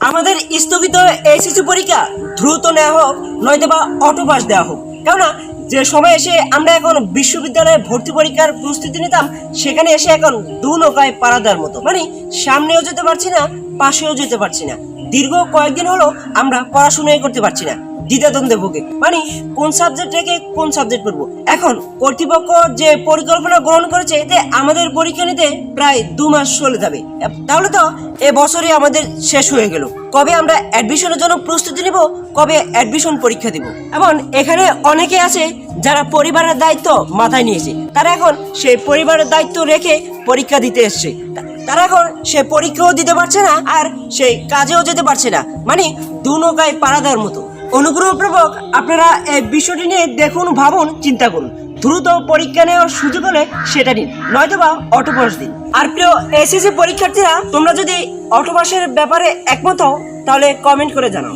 আমাদের স্থগিত এসএসসি পরীক্ষা দ্রুত নেওয়া হোক, নয়তো বা অটো পাস দেওয়া হোক। কেননা, যে সময় এসে আমরা এখন বিশ্ববিদ্যালয়ে ভর্তি পরীক্ষার প্রস্তুতি নিতাম, সেখানে এসে এখন দু নৌকায় পাড়া দেওয়ার মতো। মানে সামনেও যেতে পারছি না, পাশেও যেতে পারছি না। দীর্ঘ কয়েকদিন হলো আমরা পড়াশুনোই করতে পারছি না। দ্বিধাদ্বন্দ্বে ভোগে মানে কোন সাবজেক্ট রেখে কোন সাবজেক্ট পড়ব? এখন কর্তৃপক্ষ যে পরিকল্পনা গ্রহণ করেছে, এতে আমাদের পরীক্ষা নিতে প্রায় দু মাস চলে যাবে। তাহলে তো এ বছরই আমাদের শেষ হয়ে গেল। কবে আমরা অ্যাডমিশনের জন্য প্রস্তুতি নিব, কবে অ্যাডমিশন পরীক্ষা দিব? এবং এখানে অনেকে আছে যারা পরিবারের দায়িত্ব মাথায় নিয়েছে। তারা এখন সেই পরিবারের দায়িত্ব রেখে পরীক্ষা দিতে এসছে। তারা এখন সে পরীক্ষাও দিতে পারছে না, আর সেই কাজেও যেতে পারছে না। মানে দু নৌকায় পাড়া দেওয়ার মতো। অনুগ্রহপূর্বক আপনারা এই বিষয়টি নিয়ে দেখুন, ভাবুন, চিন্তা করুন। দ্রুত পরীক্ষা নেওয়ার সুযোগ হলে সেটা নিন, নয়তোবা অটোপাস দিন। আর প্রিয় এসএসসি পরীক্ষার্থীরা, তোমরা যদি অটোপাসের ব্যাপারে একমত হও, তাহলে কমেন্ট করে জানাও।